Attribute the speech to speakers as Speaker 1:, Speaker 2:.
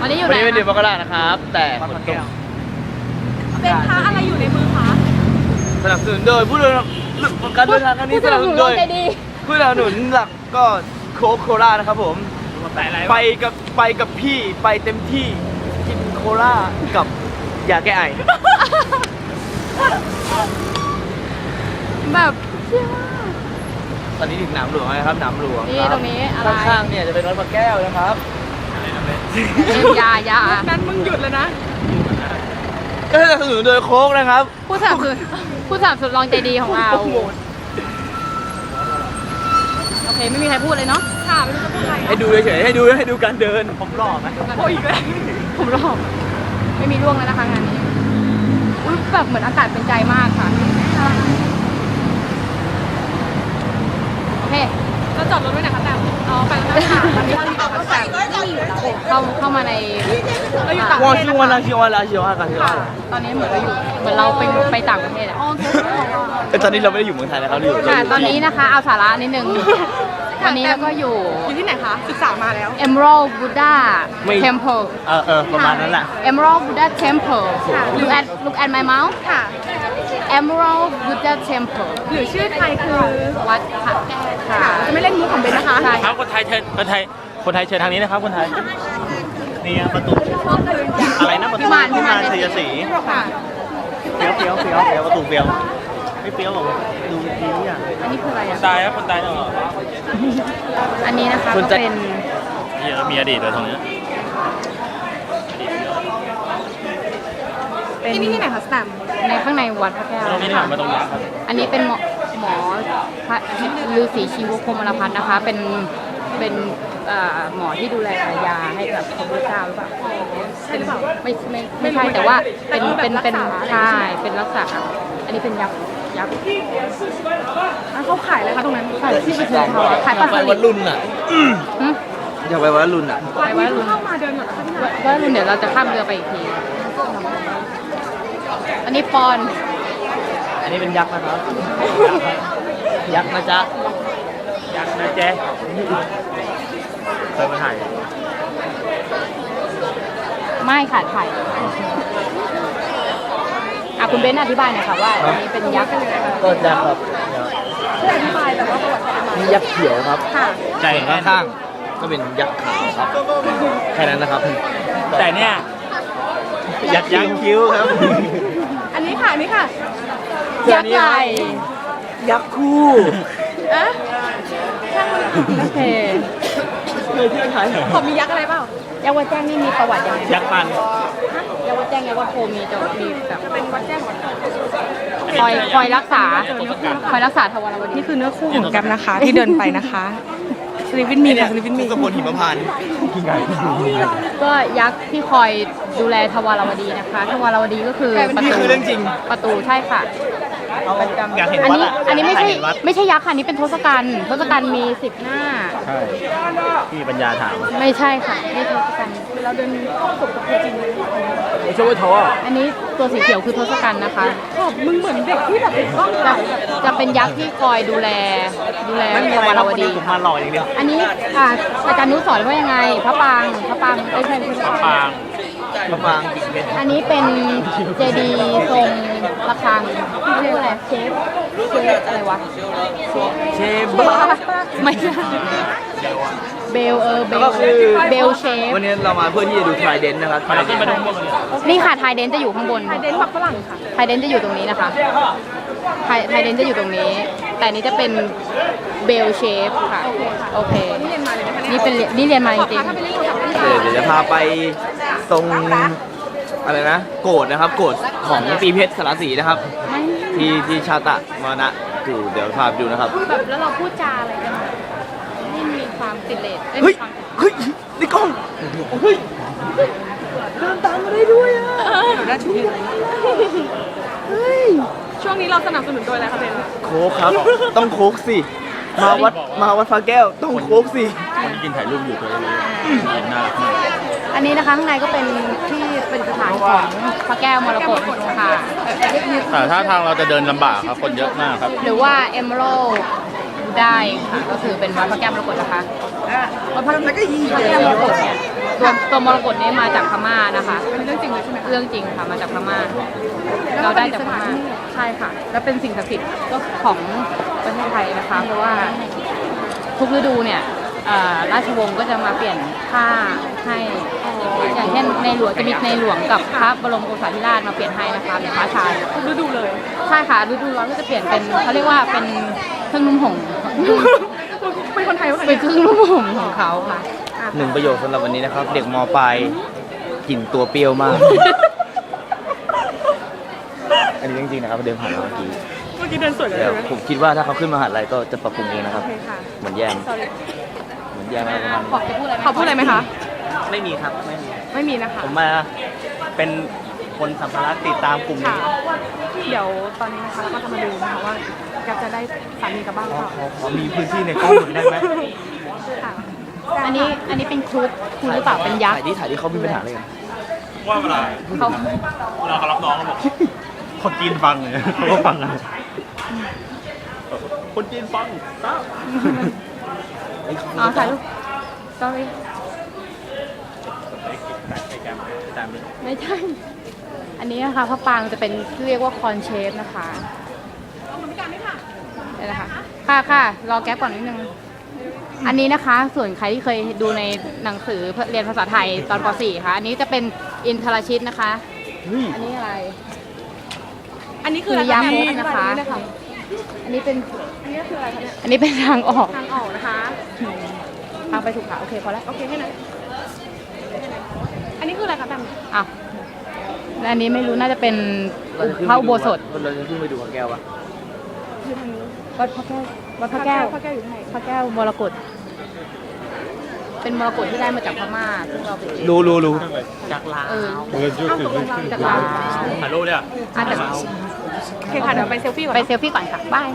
Speaker 1: วันนี้อยู่
Speaker 2: วัน
Speaker 1: ไหน
Speaker 2: นี้เป็นเดือนม
Speaker 1: คะ
Speaker 2: กรานะครับ แต่ฝนตก
Speaker 3: เป็นพระอะไรอยู่ในมือคะ
Speaker 2: สนับสนุนโดยผู้เดินการเดินทางครั้งนี้
Speaker 1: ผู้
Speaker 2: ส
Speaker 1: ส
Speaker 2: นั
Speaker 1: นั
Speaker 2: บบส
Speaker 1: ส
Speaker 2: นุ
Speaker 1: นุ
Speaker 2: น
Speaker 1: น
Speaker 2: โด
Speaker 1: โด
Speaker 2: ย
Speaker 1: ยใจดี
Speaker 2: ผู้สนับสนุนหลักก็โค้กโคล่านะครับผมไปกับไปกับพี่ไปเต็มที่กินโคล่ากับยาแก้ไอ
Speaker 1: แบบ
Speaker 2: ตอนนี้ถึงหนามหลวงแล้วนะครับหนามหลวง
Speaker 1: นี่
Speaker 2: คบ
Speaker 1: ตรงนี้อะไร
Speaker 2: ข้างๆเนี่ยจะเป็นวัดพระแก้วนะครับ
Speaker 1: เล่นยายา
Speaker 3: นั้นมึงหยุดเลยนะ
Speaker 2: ก็สนับสนุนโดยโค้กนะครับ
Speaker 1: ผู้สนับสนุนผู้สนับสนุนรองใจดีของเราโอเคไม่มีใครพูดเลยเนาะ
Speaker 3: ค่ะไม่รู้จะพูดอะไร
Speaker 2: ให้ดูเฉยๆให้ดูให้ดูการเดินผมหล่อไหม
Speaker 3: โอ้ยอีกแล้ว
Speaker 1: ผมรอบไม่มีร่วงแล้วนะคะงานนี้ อุ้ยแบบเหมือนอากาศเป็นใจมากค่ะโอ เค
Speaker 3: เราจอดรถไว้ไหนคะแต่อ๋อไปแล้วนะคะตอนนี้เราอยู่ต่างประเทศ
Speaker 1: เข้าเข้ามาใน
Speaker 3: เราอยู่ต่างประเทศนะคะ
Speaker 1: ค่ะตอนนี้เหมือนเราอยู่เหมือนเราไปไปต่างประเทศอะ
Speaker 2: เอ้ยตอนนี้เราไม่ได้อยู่เมืองไทยนะครับเราอยู่
Speaker 1: ค่ะตอนนี้นะคะ เอาสาระนิดนึงตอนนี้เราก็อยู่
Speaker 3: อยู่ที่ไหนคะ ศึกษามาแล้ว
Speaker 1: Emerald Buddha Temple
Speaker 2: เออเออประมาณนั้นแหละ
Speaker 1: Emerald Buddha Temple Look at look at my mouth
Speaker 3: ค่ะ
Speaker 1: Emerald Buddha Temple
Speaker 3: หรือชื่อไทยคือ
Speaker 1: วัดพระแก้วค่ะ
Speaker 3: ค่ะเราจะไม่เล่นมุกของเบนนะคะ
Speaker 1: ใช่
Speaker 4: ครับคนไทยเชิญคนไทยคนไทยเชิญทางนี้นะครับคนไทยนี่ครับประตูอะไรนะประตู
Speaker 1: พิมาน
Speaker 4: พิมานสีสี
Speaker 1: ค่ะ
Speaker 4: เฟี้ยวเฟี้ยวเฟี้ยวเฟี้ยวประตูเฟี้ยวไม่เฟี้ยวหรอกดูดีอะ
Speaker 1: อันนี้คืออะไร
Speaker 4: คน
Speaker 1: อะ
Speaker 4: ตายครับคนตายเนาะ
Speaker 1: อันนี้นะคะ
Speaker 2: คน
Speaker 1: ก็
Speaker 2: ใจ
Speaker 1: เป็น
Speaker 4: นี่มีอดีตเลยตรงเนี้ย
Speaker 1: เป็น
Speaker 3: ที่นี่ที่ไหนคะสแตมป์
Speaker 1: ในข้างในวัดพระแก้ว
Speaker 4: ตรงนี้
Speaker 1: นะ
Speaker 4: นี่
Speaker 1: คะ
Speaker 4: มาตรงนี้ครับ
Speaker 1: อันนี้เป็นหมอหมอพระฤาษีชีวโคมารพัฒน์นะคะ เป็นเป็นเอ่อหมอที่ดูแลยาให้กับพระพุทธเจ้าหรือเปล่าเป็นไม่ไม่ไม่ใช่แต่ว่าเป็นเป็นเป็นใช่เป็นรักษา อันนี้เป็นยักษ์ยักษ์
Speaker 3: อะเขาขายอะไรคะตรงนั้น
Speaker 1: ใช่ที่ไปเชิญเขาอะขายปลาส
Speaker 2: ไป
Speaker 1: ลิ
Speaker 2: วั
Speaker 1: ด
Speaker 2: ดรุ่นอะ
Speaker 1: หึ
Speaker 2: อยากไปวัดรุ่นอะ
Speaker 1: ไปวัดรุ่น
Speaker 3: เข้ามาเดินก่อนนะคะที่ไหน
Speaker 1: ว่ารุ่นเดี๋ยวเราจะข้ามเรือไปอีกที อันนี้ปอน
Speaker 2: อันนี้เป็นยักษ์นะครับ ยักษ์นะจ๊ะ
Speaker 4: ยักษ์นะเจ๊เคยมาถ่าย
Speaker 1: ไม่ค่ะถ่ายอะคุณเบนซ์อธิบายหน่อยค่ะว่าอันนี้เป็นยักษ์
Speaker 2: ก็ยักษ์ครับ
Speaker 3: ช่วยอธิบายแบบว่าประวัติความเป็นมา
Speaker 2: นี่ยักษ์เขียวครับ
Speaker 3: ค่ะ
Speaker 4: ใจ
Speaker 2: ส่วน
Speaker 4: แน่น
Speaker 2: ข้างๆก็เป็นยักษ์ขาวครับ แค่นั้นนะครับ
Speaker 4: แต่เนี่ย ยักษ์ยักษ์คิ้วครับ
Speaker 3: อั นนี้ค่ะอันนี้ค่ะ
Speaker 1: ยักษ์ใหญ่
Speaker 2: ยักษ์คู่
Speaker 3: เอ๊ะ
Speaker 1: โอเค
Speaker 2: เคยเที่ยวไทย
Speaker 3: ผมมียักษ์อะไรเปล่า
Speaker 1: ยักษ์วัดแจ้งนี่มีประวัติยังไง
Speaker 4: ยักษ์มัน
Speaker 1: ยักษ์วัดแจ้งยักษ์วัดโพมีจะมีแบบ
Speaker 3: เป็นวัดแจ้งวัด
Speaker 1: คอยคอยรักษาคอยรักษาทวารวดี
Speaker 3: นี่คือเนื้อคู่ของแกมนะคะ ที่เดินไปนะคะ สลิปวินมีค่ะสลิปวินมี
Speaker 2: กระบวนหิมพานต์
Speaker 1: ก็ยักษ์ที่คอยดูแลทวารวดีนะคะ ทวารวดีก็คือประ
Speaker 2: นี่
Speaker 1: ตู
Speaker 2: คือเรื่องจริง
Speaker 1: ประตูใช่ค่ะ
Speaker 4: อยากเห็น
Speaker 1: อัน
Speaker 4: วัด
Speaker 1: นี้
Speaker 4: อะ
Speaker 1: อันนี้ไม่ใช่
Speaker 4: อยากเห็วัด
Speaker 1: ไม่ใช่ยักษ์ค่ะอันนี้เป็นทศกัณฐ์ทศกัณฐ์มีสิบหน้า
Speaker 4: ใช่พี่ปัญญาถาม
Speaker 1: ไม่ใช่ค่ะนี่ทศกัณฐ์
Speaker 3: เราเดินเข้าประสบกับเธอจริงเลย
Speaker 2: ไม่ใช่ว่าท้อ
Speaker 1: อันนี้ตัวสีเขียวคือทศกัณฐ์นะคะ
Speaker 3: ขอบมึงเหมือนเด็กที่แบบเป็นกล้อง
Speaker 1: จะ
Speaker 3: ถ่ายแบบ
Speaker 1: จะเป็นยักษ์ที่คอยดูแลดูแล
Speaker 4: ไม่มี
Speaker 1: ท
Speaker 4: อะไร
Speaker 1: วาร
Speaker 4: เรา
Speaker 1: ว
Speaker 4: คน
Speaker 1: ดี
Speaker 4: นี้ผมมาหล่ออย่างเดียว
Speaker 1: อันนี้อ่าอาจารย์นุสอนว่ายังไง พระปรางพระปรางไม่ใช่ไม่ใช่
Speaker 4: ปาง
Speaker 2: มะป รางกิ่งเพชร
Speaker 1: อันนี้เป็นเจดีย์ทรงระฆังเรียกว่าอะไรเชฟเชฟอะไรวะ
Speaker 2: เชฟบ้า
Speaker 1: ไม่ใช่เบลเออเบ
Speaker 2: แล้ว
Speaker 1: ล
Speaker 2: ก็คือ
Speaker 1: เบลเชฟ
Speaker 2: วันนี้เรามาเพื่อที่จะดูทรายเดนนะครับ
Speaker 4: มาแล้วที่มาดูพวกนี้
Speaker 1: นี่ค่ะไทยเดนจะอยู่ข้างบน
Speaker 3: ไทยเดนผักฝรั่งค่ะ
Speaker 1: ไทยเดนจะอยู่ตรงนี้นะคะไทยไทยเดนจะอยู่ตรงนี้ แต่นี้จะเป็นเบลเชฟค่ะ โอเค
Speaker 3: นี่เรียนมาเลยนะคะ
Speaker 1: นี่เป็นนี่เรียนมาจริง
Speaker 3: ถ้าไปเล่นโทรศัพท์
Speaker 2: เดี๋ยวเดี๋ยวจะพาไป ตรงอะไรนะ โกดนะครับ โกดของตีเพชรสารสีนะครับ
Speaker 1: ๆไม่
Speaker 2: ที่ที่ชาตะมานะอยู่เดี๋ยวพาไปดูนะครับ
Speaker 1: แบบแล้วเราพูดจาอะไรกันนี่มีความติดเลสอ้
Speaker 2: เฮ้ย
Speaker 1: มีความ
Speaker 2: เฮ้ยนี่กล้องเฮ้ยเดินตามมาได้ด้วยอะ
Speaker 3: ได้ชุดช่วงนี้เราสนับสนุนโดยอะไรคะเบน
Speaker 2: โค้กครับ ต้องโค้กสิ มาวัดมาวัดพระแก้ว ต้องโค้กสิ
Speaker 4: คนที่กินถ่ายรูปอยู่ตัวนี้เห็นน่ารักมาก
Speaker 1: อันนี้นะคะข้างในก็เป็นที่เป็นสถานของพระแก้วมรกตค่ะ
Speaker 4: แต่ถ้าทางเราจะเดินลำบากครับ คนเยอะมากครับ
Speaker 1: หรือว่า Emerald ได้ค่ะก็คือเป็นวัดพระแก้วมรกตนะคะวัดพระพระแก้วมรกตเนี่ยตัวตัวมรกตนี้มาจากพม่านะคะ
Speaker 3: เป็นเรื่องจริงเลยใช่ไหมคะ
Speaker 1: เรื่องจริงค่ะมาจากพม่าเราได้จากพม่าใช่ค่ะ แล้วเป็นสิ่งศักดิ์สิทธิ์ก็ของประเทศไทยนะคะ เพราะว่าทุกฤดูเนี่ยเอ่อราชวงศ์ก็จะมาเปลี่ยนผ้าให้ อย่างเช่นในหลวงจะมีในหลวงกับพระบรมโอษาธิราชมาเปลี่ยนให้นะคะเป็นฟ้าชาย
Speaker 3: ทุกฤดูเลย
Speaker 1: ใช่ค่ะฤดูร้อนก็จะเปลี่ยนเป็นเขาเรียกว่าเป็นเครื่องนุ่มห่ม
Speaker 3: เป็นคนไทยวะคะ
Speaker 1: เป็นเครื่องนุ่มห่มของเขาค่ะ
Speaker 2: หนึ่งประโยคสำหรับวันนี้นะครับ เด็กมปลายกลิ่นตัวเปรี้ยวมาก อันนี้จริงๆนะครับเดินผ่านมาเมื่อกี้
Speaker 3: เมื่อกี้เดินสวยเลย
Speaker 2: เดี๋ยว
Speaker 3: ใช่ไหม
Speaker 2: ผมคิดว่าถ้าเขาขึ้นมหาลัยก็จะปรับปรุงเองนะครับ
Speaker 3: โอเคค่ะ
Speaker 2: เหมือนแยม
Speaker 3: sorry
Speaker 2: เหมือนแยมอะไรประมาณ
Speaker 1: ขอบจะพูดอะไรไหม
Speaker 3: ขอพูดอะไรไหมคะ
Speaker 4: ไม่มีครับไม่มี
Speaker 3: ไม่มีนะคะ
Speaker 4: ผมมาเป็นคนสัมภาระติดตามกลุ่ม
Speaker 3: ค่ะ
Speaker 4: นี้
Speaker 3: เดี๋ยวตอนนี้นะคะเราก็จะมาดูนะคะว่าแกจะได้สามีกลับบ้านหรือเปล่า
Speaker 4: ขอขอมีพื้นที่ในกล้องหน่อยได้ไหม
Speaker 3: ค่ะ
Speaker 1: อันนี้อันนี้เป็นครุฑครุฑหรือเปล่าเป็นยักษ์
Speaker 2: ถ่ายที่ถ่ายที่เขามีปัญหาอะไรกัน
Speaker 4: ว่าเวลา
Speaker 1: เขา
Speaker 4: เวลาเขารับน้องเขาบอกคนจีนฟังเลยเขาก็ฟังกันคนจีนฟังครับ
Speaker 1: อ๋อถ่ายรูป sorry
Speaker 4: ตามนี้
Speaker 1: ไม่ใช่ อันนี้นะคะพระปรางจะเป็นเรียกว่าคอนเชฟนะคะเดี๋ยวนะคะค่ะค่ะรอแก๊ปก่อนนิดนึง อันนี้นะคะ ส่วนใครที่เคยดูในหนังสือเรียนภาษาไทยตอนป .4 ค่ะ อันนี้จะเป็นอินทรชิตนะคะอันนี้อะไร
Speaker 3: อันนี้คืออะไร
Speaker 1: สุริยา
Speaker 3: คะ
Speaker 1: มุก
Speaker 3: แม่
Speaker 1: นะคะ
Speaker 3: อธิบายได้ไหมคะ
Speaker 1: อันนี้เป็น
Speaker 3: อันนี้คืออะไรคะเนี่ย
Speaker 1: อันนี้เป็นทางออก
Speaker 3: ทางออกนะคะ
Speaker 1: ทางไปถูกค่ะ โอเคพอแล้ว
Speaker 3: โอเคแค่นั้นอั นนี้คืออะไรคะแบม
Speaker 1: อะและอันนี้ไม่รู้น่าจะเป็นพระอุโบสถ
Speaker 2: เราจะขึ้นไปดูพระแก้วปะ
Speaker 3: อยู่ทางนี้
Speaker 1: วัดพระแก้ววัดพระแก้ว
Speaker 3: พระแก้วอยู่ทางไหน
Speaker 1: พระแก้วมรกตเป็นมรกตที่ได้มาจากพม่าซึ่งเราไปเอง
Speaker 2: รู้รู้รู้
Speaker 4: จากลา
Speaker 1: เออ
Speaker 3: อ้าวตกลงเรา
Speaker 1: จากลาว
Speaker 4: ถ่ายรูปเนี่ย
Speaker 1: อะแต่
Speaker 3: โอเคค่ะเดี๋ยวไปเซลฟี่ก่อน
Speaker 1: ไป
Speaker 3: นะ
Speaker 1: เซลฟี่ก่อนค่ะบาย